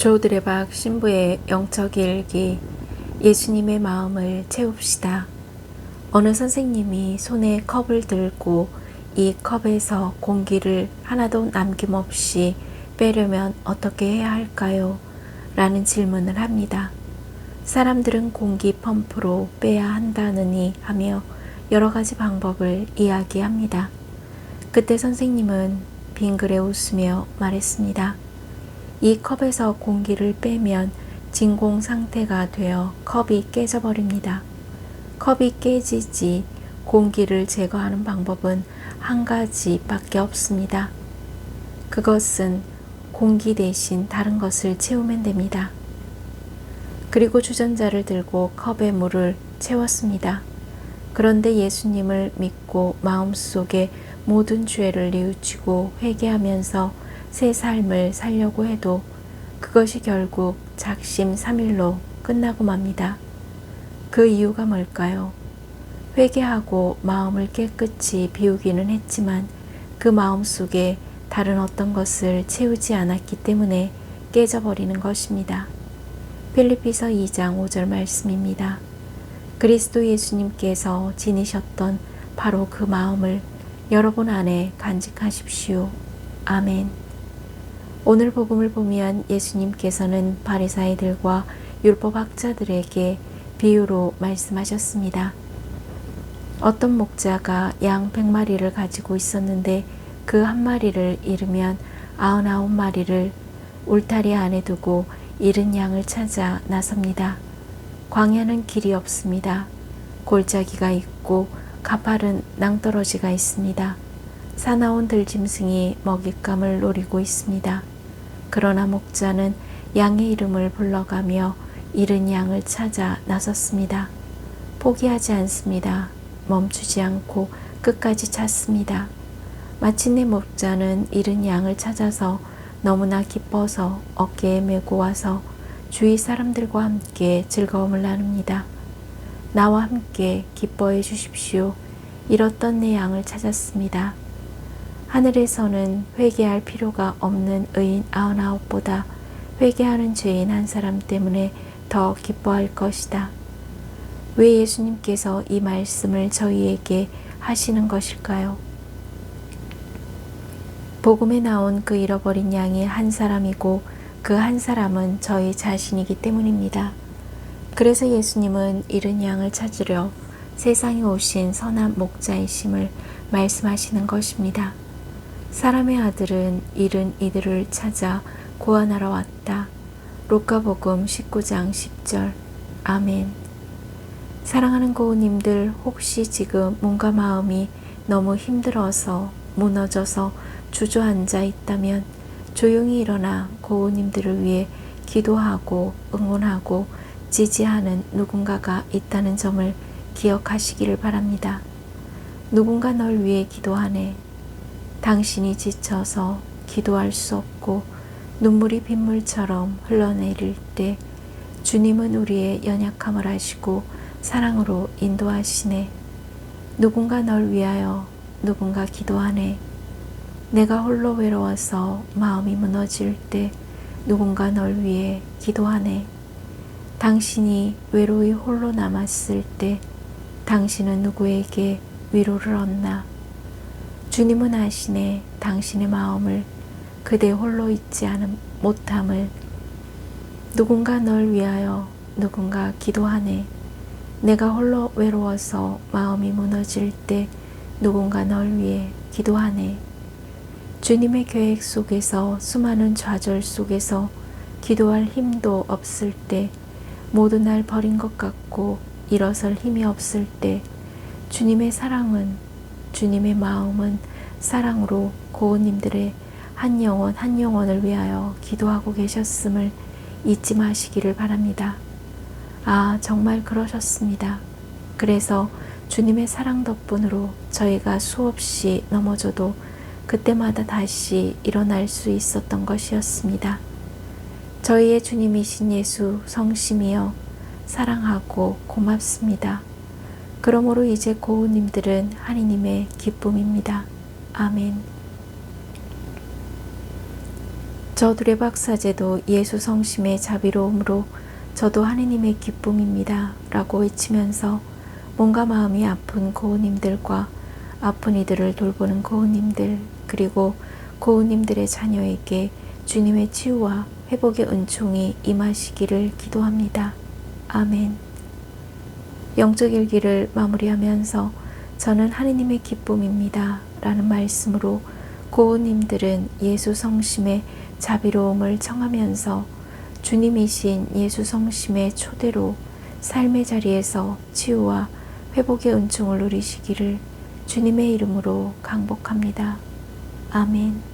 조드레박 신부의 영적 일기 예수님의 마음을 채웁시다. 어느 선생님이 손에 컵을 들고 이 컵에서 공기를 하나도 남김없이 빼려면 어떻게 해야 할까요? 라는 질문을 합니다. 사람들은 공기 펌프로 빼야 한다느니 하며 여러 가지 방법을 이야기합니다. 그때 선생님은 빙그레 웃으며 말했습니다. 이 컵에서 공기를 빼면 진공 상태가 되어 컵이 깨져버립니다. 컵이 깨지지 공기를 제거하는 방법은 한 가지밖에 없습니다. 그것은 공기 대신 다른 것을 채우면 됩니다. 그리고 주전자를 들고 컵에 물을 채웠습니다. 그런데 예수님을 믿고 마음속에 모든 죄를 뉘우치고 회개하면서 새 삶을 살려고 해도 그것이 결국 작심 삼일로 끝나고 맙니다. 그 이유가 뭘까요? 회개하고 마음을 깨끗이 비우기는 했지만 그 마음 속에 다른 어떤 것을 채우지 않았기 때문에 깨져버리는 것입니다. 필리피서 2장 5절 말씀입니다. 그리스도 예수님께서 지니셨던 바로 그 마음을 여러분 안에 간직하십시오. 아멘. 오늘 복음을 보면 예수님께서는 바리사이들과 율법학자들에게 비유로 말씀하셨습니다. 어떤 목자가 양 100마리를 가지고 있었는데 그 한 마리를 잃으면 99마리를 울타리 안에 두고 잃은 양을 찾아 나섭니다. 광야는 길이 없습니다. 골짜기가 있고 가파른 낭떠러지가 있습니다. 사나운 들짐승이 먹잇감을 노리고 있습니다. 그러나 목자는 양의 이름을 불러가며 잃은 양을 찾아 나섰습니다. 포기하지 않습니다. 멈추지 않고 끝까지 찾습니다. 마침내 목자는 잃은 양을 찾아서 너무나 기뻐서 어깨에 메고 와서 주위 사람들과 함께 즐거움을 나눕니다. 나와 함께 기뻐해 주십시오. 잃었던 내 양을 찾았습니다. 하늘에서는 회개할 필요가 없는 의인 아흔아홉보다 회개하는 죄인 한 사람 때문에 더 기뻐할 것이다. 왜 예수님께서 이 말씀을 저희에게 하시는 것일까요? 복음에 나온 그 잃어버린 양이 한 사람이고 그 한 사람은 저희 자신이기 때문입니다. 그래서 예수님은 잃은 양을 찾으려 세상에 오신 선한 목자이심을 말씀하시는 것입니다. 사람의 아들은 잃은 이들을 찾아 구원하러 왔다. 로카복음 19장 10절. 아멘. 사랑하는 고우님들 혹시 지금 뭔가 마음이 너무 힘들어서 무너져서 주저앉아 있다면 조용히 일어나 고우님들을 위해 기도하고 응원하고 지지하는 누군가가 있다는 점을 기억하시기를 바랍니다. 누군가 널 위해 기도하네. 당신이 지쳐서 기도할 수 없고 눈물이 빗물처럼 흘러내릴 때 주님은 우리의 연약함을 아시고 사랑으로 인도하시네. 누군가 널 위하여 누군가 기도하네. 내가 홀로 외로워서 마음이 무너질 때 누군가 널 위해 기도하네. 당신이 외로이 홀로 남았을 때 당신은 누구에게 위로를 얻나? 주님은 아시네. 당신의 마음을 그대 홀로 있지 않은 못함을. 누군가 널 위하여 누군가 기도하네. 내가 홀로 외로워서 마음이 무너질 때 누군가 널 위해 기도하네. 주님의 계획 속에서 수많은 좌절 속에서 기도할 힘도 없을 때 모두 날 버린 것 같고 일어설 힘이 없을 때 주님의 사랑은 주님의 마음은 사랑으로 고은님들의 한 영혼 한 영혼을 위하여 기도하고 계셨음을 잊지 마시기를 바랍니다. 아, 정말 그러셨습니다. 그래서 주님의 사랑 덕분으로 저희가 수없이 넘어져도 그때마다 다시 일어날 수 있었던 것이었습니다. 저희의 주님이신 예수 성심이여 사랑하고 고맙습니다. 그러므로 이제 고우님들은 하느님의 기쁨입니다. 아멘. 저들의 박사제도 예수 성심의 자비로움으로 저도 하느님의 기쁨입니다. 라고 외치면서 몸과 마음이 아픈 고우님들과 아픈 이들을 돌보는 고우님들 그리고 고우님들의 자녀에게 주님의 치유와 회복의 은총이 임하시기를 기도합니다. 아멘. 영적 일기를 마무리하면서 저는 하느님의 기쁨입니다. 라는 말씀으로 고우님들은 예수 성심의 자비로움을 청하면서 주님이신 예수 성심의 초대로 삶의 자리에서 치유와 회복의 은총을 누리시기를 주님의 이름으로 강복합니다. 아멘.